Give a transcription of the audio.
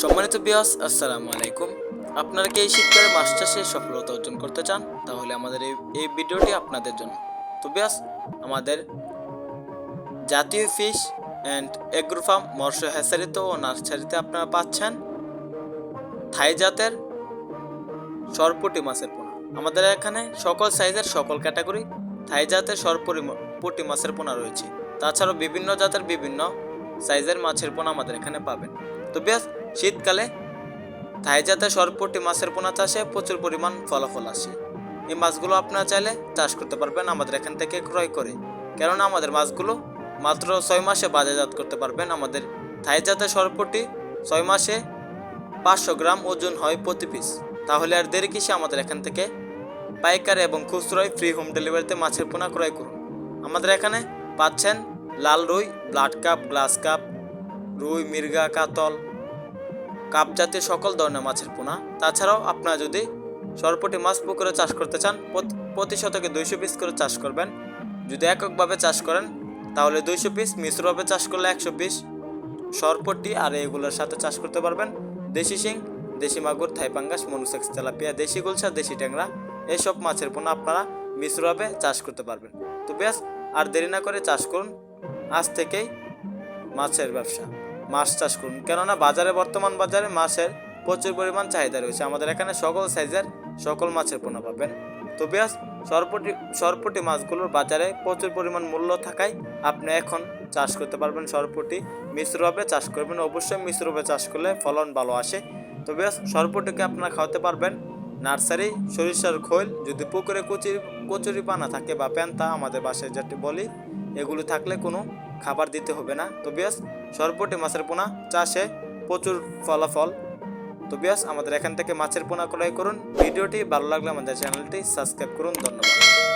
সম্মানিত বিয়াস আসসালামু আলাইকুম। আপনারা কি এই শীতকালে মাছ চাষে সফলতা অর্জন করতে চান? তাহলে আমাদের এই এই ভিডিওটি আপনাদের জন্য। তো বিয়াস আমাদের জাতীয় ফিশ অ্যান্ড এগ্রো ফার্ম মৎস্য হ্যাচারিতে ও নার্সারিতে আপনারা পাচ্ছেন থাই জাতের সরপুটি মাছের পোনা। আমাদের এখানে সকল সাইজের সকল ক্যাটাগরি থাই জাতের সরপুরি পুটি মাছের পোনা রয়েছে। তাছাড়াও বিভিন্ন জাতের বিভিন্ন সাইজের মাছের পোনা আমাদের এখানে পাবেন। তো বেশ শীতকালে থাই জাতের সরপুটি মাছের পোনা চাষে প্রচুর পরিমাণ ফলাফল আসে। এই মাছগুলো আপনারা চাইলে চাষ করতে পারবেন আমাদের এখান থেকে ক্রয় করে। কেননা আমাদের মাছগুলো মাত্র ছয় মাসে বাজারজাত করতে পারবেন আমাদের থাই জাতের সরপুটি ছয় মাসে পাঁচশো গ্রাম ওজন হয় প্রতি পিস। তাহলে আর দেরি কিসে আমাদের এখান থেকে পাইকারি এবং খুচরোয় ফ্রি হোম ডেলিভারিতে মাছের পোনা ক্রয় করুন। আমাদের এখানে পাচ্ছেন লাল রুই, ব্লাড কাপ, গ্লাস কাপ, রুই, মির্গা, কাতল কাপ জাতীয় সকল ধরনের মাছের পোনা। তাছাড়াও আপনারা যদি সরপটি মাছ পুকুরে চাষ করতে চান, প্রতি- শতকে দুইশো পিস করে চাষ করবেন। যদি এককভাবে চাষ করেন, তাহলে দুইশো পিস, মিশ্রভাবে চাষ করলে একশো পিস। সরপটি আর এগুলোর সাথে চাষ করতে পারবেন। দেশি শিং, দেশি মাগুর থাইপাঙ্গাস মনুসেক্স, তেলাপিয়া, দেশি গুলশা, দেশি ট্যাংরা এইসব মাছের পোনা আপনারা মিশ্রভাবে চাষ করতে পারবেন। তো ব্যাস, আর দেরি না করে চাষ করুন। আজ থেকেই মাছের ব্যবসা। মাছ চাষ করুন। কেননা বাজারে, বর্তমান বাজারে মাছের প্রচুর পরিমাণ চাহিদা রয়েছে। আমাদের এখানে সকল সাইজের সকল মাছের পোনা পাবেন। তো ব্যাস, সরপটি সরপটি মাছগুলোর বাজারে প্রচুর পরিমাণ মূল্য থাকায় আপনি এখন চাষ করতে পারবেন সরপটি। মিশ্রভাবে চাষ করবেন। অবশ্যই মিশ্রভাবে চাষ করলে ফলন ভালো আসে। তো ব্যাস, সরপটিকে আপনারা খাওয়াতে পারবেন। নার্সারি, সরিষার খোল, যদি পুকুরে কচুরি কচুরি পানা থাকে বা প্যান্তা, আমাদের বাসায় যেটি বলি, এগুলো থাকলে কোনো খাবার দিতে হবে না। তো বিয়াস সরপটি মাছের পোনা, চাষে প্রচুর ফলাফল। তো বিয়াস, আমাদের এখান থেকে মাছের পোনা ক্রয় করুন। ভিডিওটি ভালো লাগলে আমাদের চ্যানেলটি সাবস্ক্রাইব করুন। ধন্যবাদ।